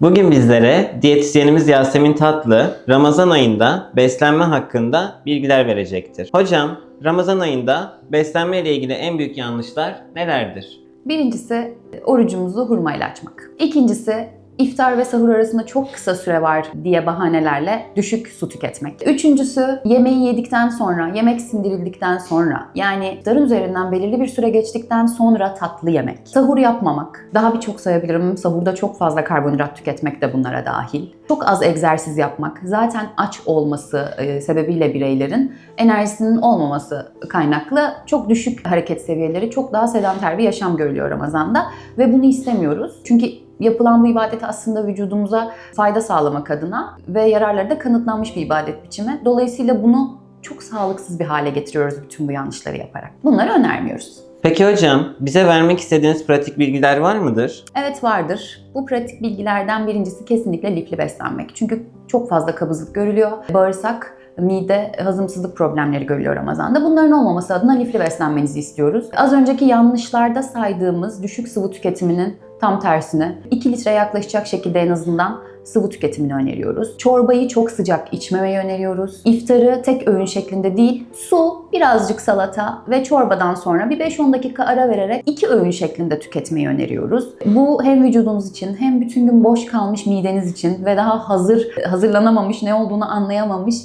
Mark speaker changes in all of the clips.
Speaker 1: Bugün bizlere diyetisyenimiz Yasemin Tatlı Ramazan ayında beslenme hakkında bilgiler verecektir. Hocam, Ramazan ayında beslenme ile ilgili en büyük yanlışlar nelerdir?
Speaker 2: Birincisi orucumuzu hurmayla açmak. İkincisi iftar ve sahur arasında çok kısa süre var diye bahanelerle düşük su tüketmek. Üçüncüsü yemeği yedikten sonra, yemek sindirildikten sonra yani iftarın üzerinden belirli bir süre geçtikten sonra tatlı yemek. Sahur yapmamak. Daha birçok sayabilirim. Sahurda çok fazla karbonhidrat tüketmek de bunlara dahil. Çok az egzersiz yapmak. Zaten aç olması e, sebebiyle bireylerin enerjisinin olmaması kaynaklı çok düşük hareket seviyeleri, çok daha sedanter bir yaşam görülüyor Ramazan'da ve bunu istemiyoruz. Çünkü yapılan bu ibadet aslında vücudumuza fayda sağlamak adına ve yararları da kanıtlanmış bir ibadet biçimi. Dolayısıyla bunu çok sağlıksız bir hale getiriyoruz bütün bu yanlışları yaparak. Bunları önermiyoruz.
Speaker 1: Peki hocam, bize vermek istediğiniz pratik bilgiler var mıdır?
Speaker 2: Evet vardır. Bu pratik bilgilerden birincisi kesinlikle lifli beslenmek. Çünkü çok fazla kabızlık görülüyor. Bağırsak, mide, hazımsızlık problemleri görülüyor Ramazan'da. Bunların olmaması adına lifli beslenmenizi istiyoruz. Az önceki yanlışlarda saydığımız düşük sıvı tüketiminin tam tersine 2 litre yaklaşacak şekilde en azından sıvı tüketimini öneriyoruz. Çorbayı çok sıcak içmemeyi öneriyoruz. İftarı tek öğün şeklinde değil, su, birazcık salata ve çorbadan sonra bir 5-10 dakika ara vererek iki öğün şeklinde tüketmeyi öneriyoruz. Bu hem vücudunuz için hem bütün gün boş kalmış mideniz için ve daha hazır hazırlanamamış, ne olduğunu anlayamamış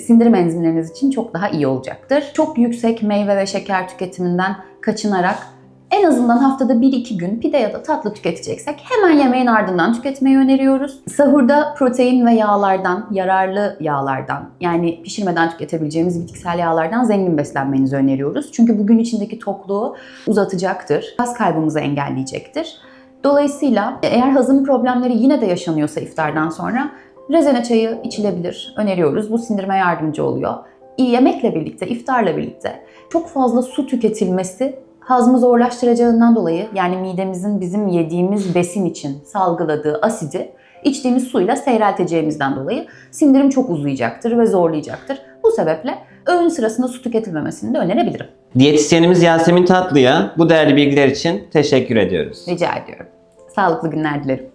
Speaker 2: sindirim enzimleriniz için çok daha iyi olacaktır. Çok yüksek meyve ve şeker tüketiminden kaçınarak en azından haftada 1-2 gün pide ya da tatlı tüketeceksek hemen yemeğin ardından tüketmeyi öneriyoruz. Sahurda protein ve yağlardan, yararlı yağlardan yani pişirmeden tüketebileceğimiz bitkisel yağlardan zengin beslenmenizi öneriyoruz. Çünkü bugün içindeki tokluğu uzatacaktır, kas kaybımızı engelleyecektir. Dolayısıyla eğer hazım problemleri yine de yaşanıyorsa iftardan sonra rezene çayı içilebilir, öneriyoruz. Bu sindirime yardımcı oluyor. Yemekle birlikte, iftarla birlikte çok fazla su tüketilmesi hazmı zorlaştıracağından dolayı yani midemizin bizim yediğimiz besin için salgıladığı asidi içtiğimiz suyla seyrelteceğimizden dolayı sindirim çok uzayacaktır ve zorlayacaktır. Bu sebeple öğün sırasında su tüketilmemesini de önerebilirim.
Speaker 1: Diyetisyenimiz Yasemin Tatlı'ya bu değerli bilgiler için teşekkür ediyoruz.
Speaker 2: Rica ediyorum. Sağlıklı günler dilerim.